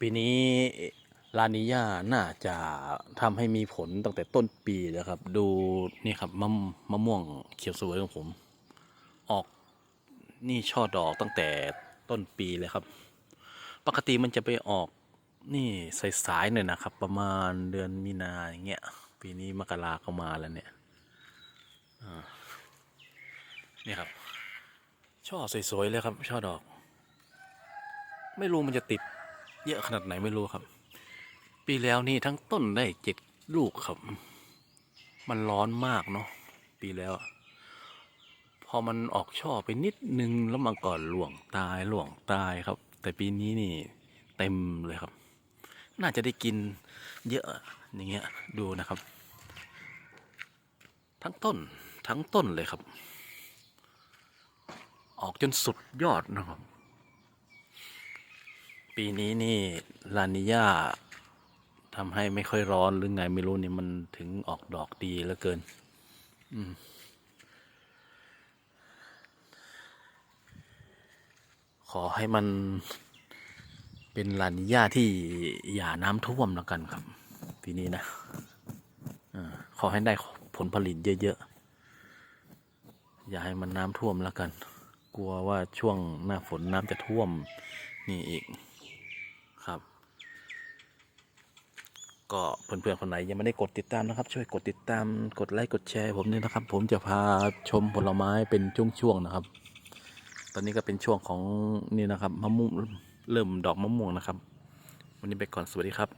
ปีนี้ลานิญาน่าจะทำให้มีผลตั้งแต่ต้นปีแล้วครับ ดูนี่ครับมะมะม่วงเขียวสวยของผม ออกนี่ช่อดอกตั้งแต่ต้นปีเลยครับ ปกติมันจะไปออกนี่สายๆหน่อยนะครับ ประมาณเดือนมีนาอย่างเงี้ยปีนี้มกราเข้ามาแล้วเนี่ยนี่ครับ ช่อสวยๆเลยครับ ช่อดอก ไม่รู้มันจะติด เยอะขนาดไหนไม่รู้ครับ ปีแล้วนี่ทั้งต้นได้เจ็ดลูกครับ มันร้อนมากเนาะปีแล้ว พอมันออกช่อไปนิดนึงแล้วมันก่อนหลวงตายหลวงตายครับ แต่ปีนี้นี่เต็มเลยครับ น่าจะได้กินเยอะอย่างเงี้ยดูนะครับ ทั้งต้นทั้งต้นเลยครับ ออกจนสุดยอดนะครับ ปีนี้นี่ลานิญาทำให้ไม่ค่อยร้อนหรือไงไม่รู้นี่มันถึงออกดอกดีเหลือเกิน อืมขอให้มันเป็นลานิญาที่อย่าน้ำท่วมแล้วกันครับ ปีนี้นะอขอให้ได้ผลผลิตเยอะๆ อย่าให้มันน้ำท่วมแล้วกัน กลัวว่าช่วงหน้าฝนน้ำจะท่วมนี่อีก ครับ ก็เพื่อนๆคนไหนยังไม่ได้กดติดตามนะครับ ช่วยกดติดตามกดไลค์กดแชร์ผมด้วยนะครับ ผมจะพาชมผลไม้เป็นช่วงๆนะครับ ตอนนี้ก็เป็นช่วงของนี่นะครับมะม่วงเริ่มดอกมะม่วงนะครับ วันนี้ไปก่อนสวัสดีครับ